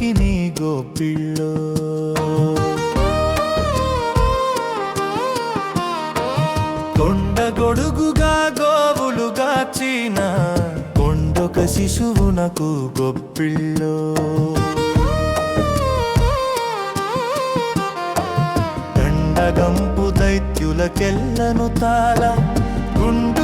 నీ గోపిళ్ళు కొండ గొడుగుగా గోవులు గాచిన కొండొక శిశువు నాకు గొప్పిళ్ళు. దండగంపు దైత్యులకెళ్ళను తాళ గుండు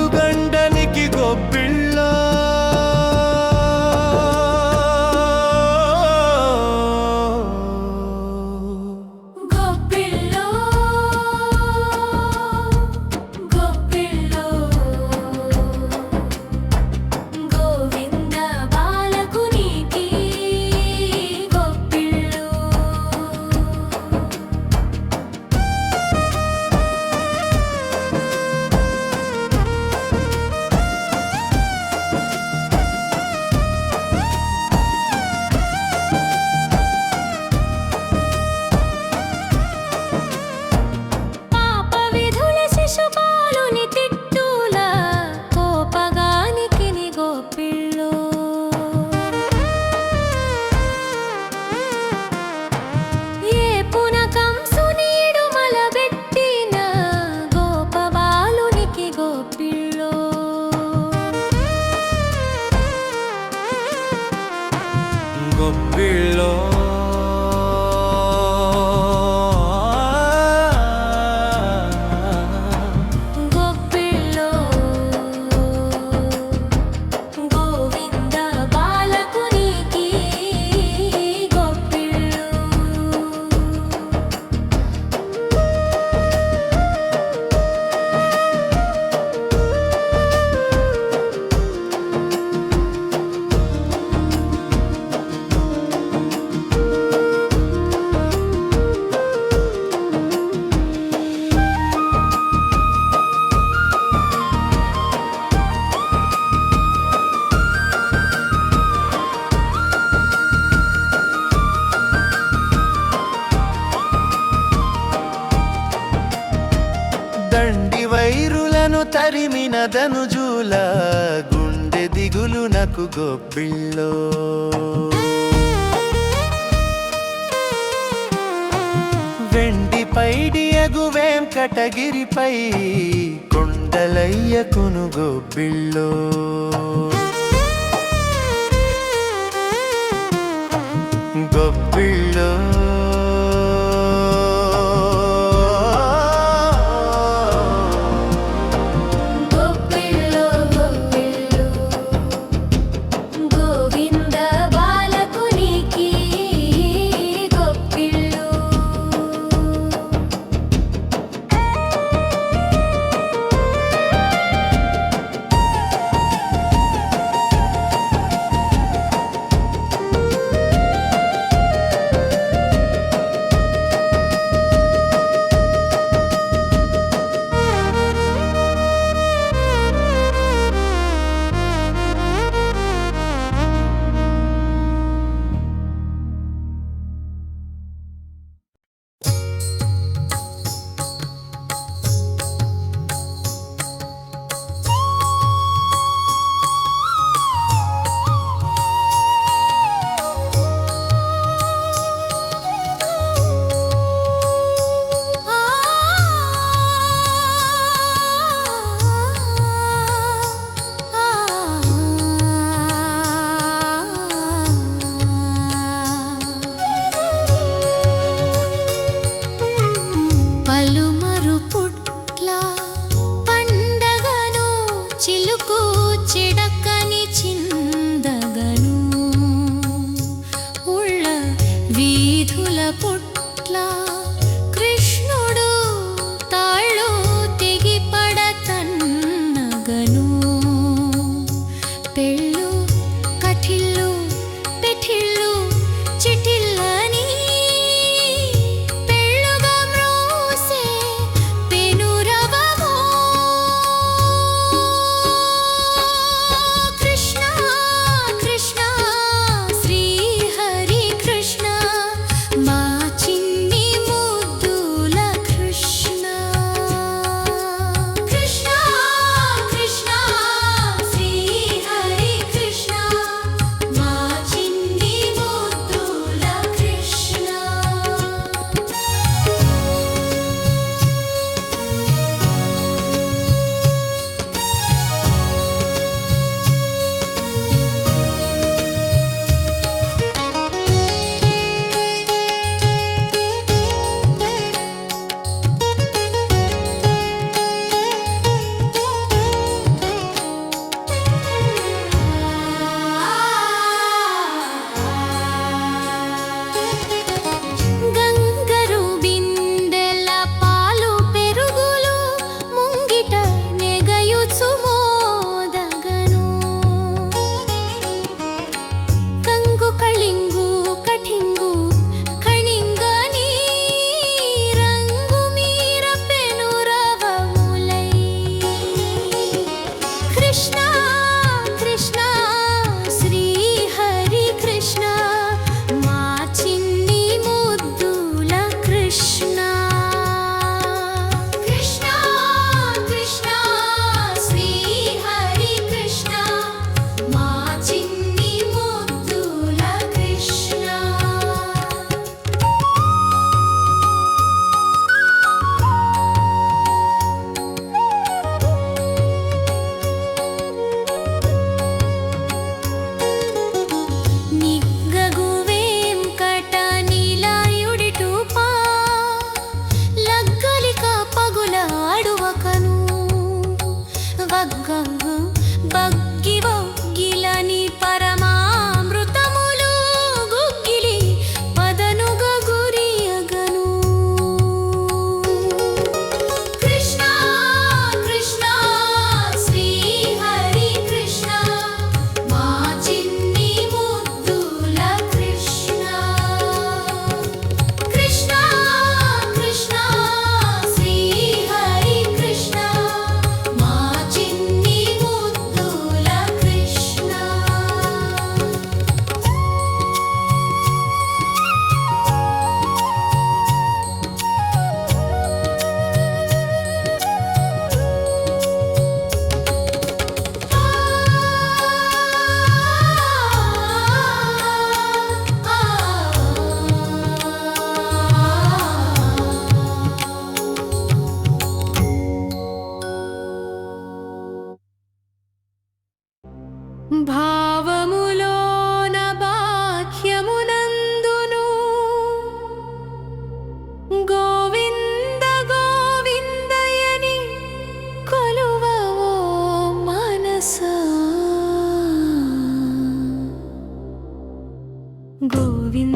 below. వైరులను తరిమిన ధనుజుల గుండె దిగులు నాకు గొప్పిళ్ళో వెండి పైడి అగు వెంకటగిరిపై కొండలయ్య కొనుగొబ్బిళ్ళో ഗോവിന്ദ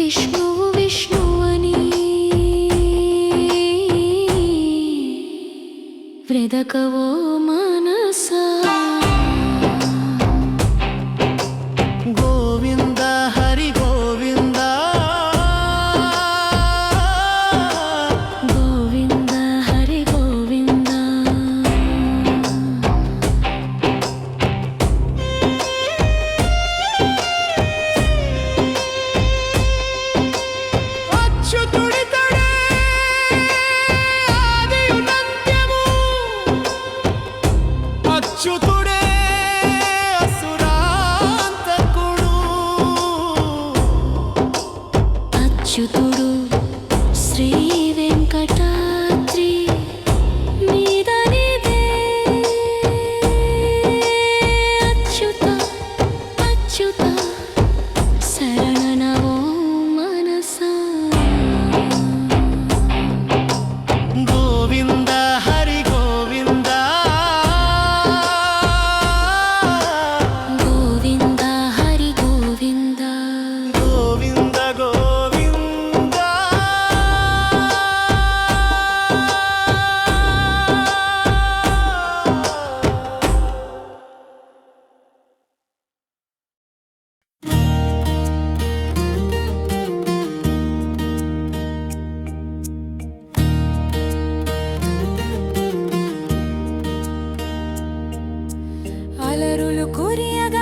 విష్ణువు విష్ణువని వెదకవో అలరులు కురియగా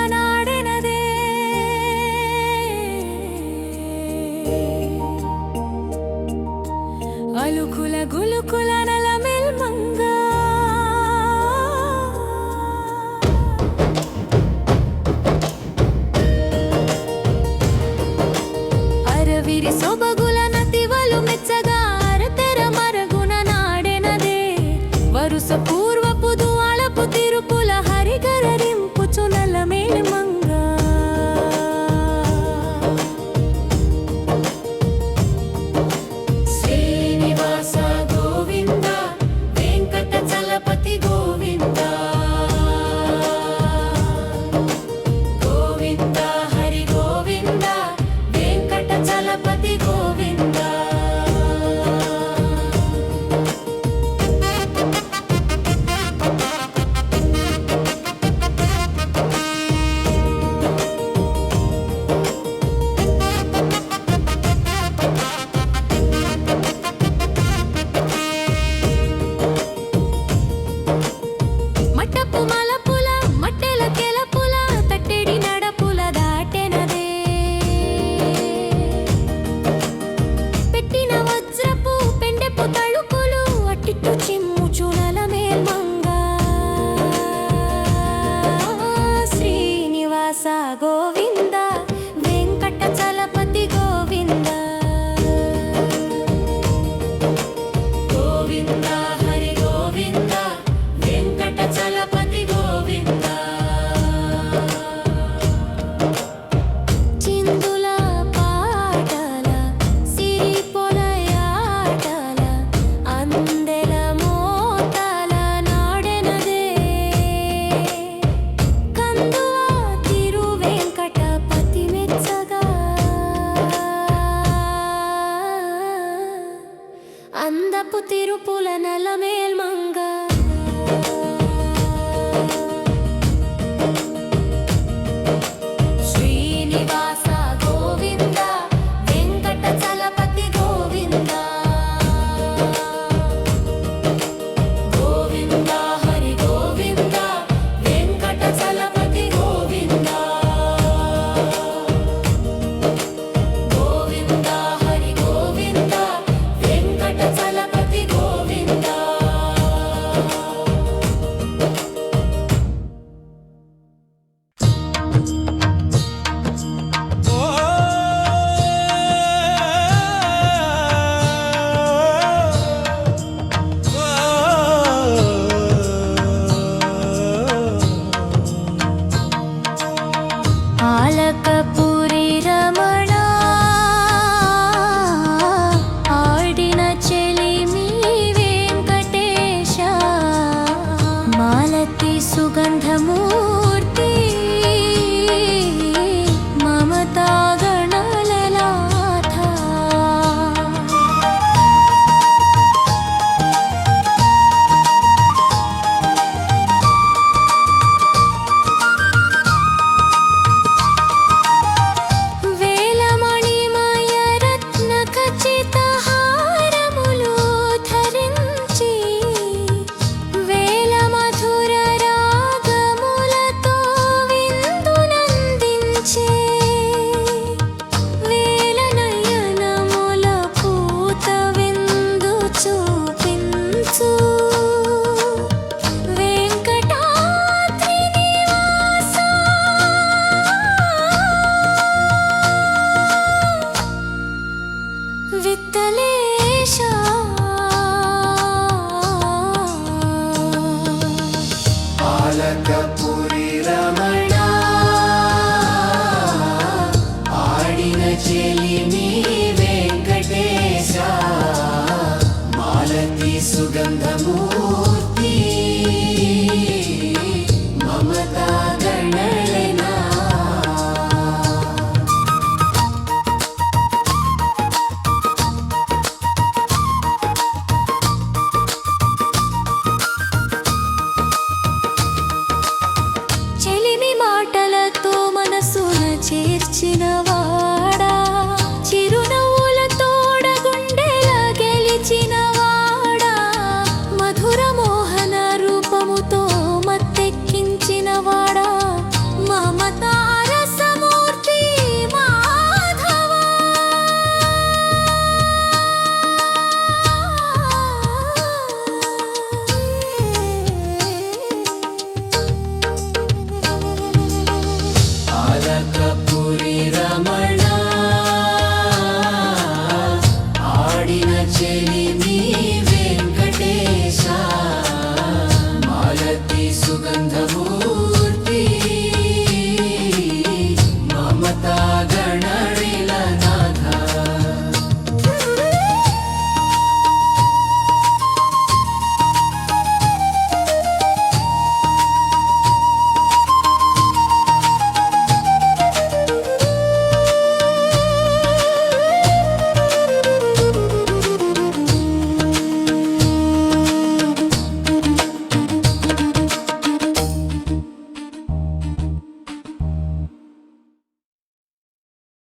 gandamor.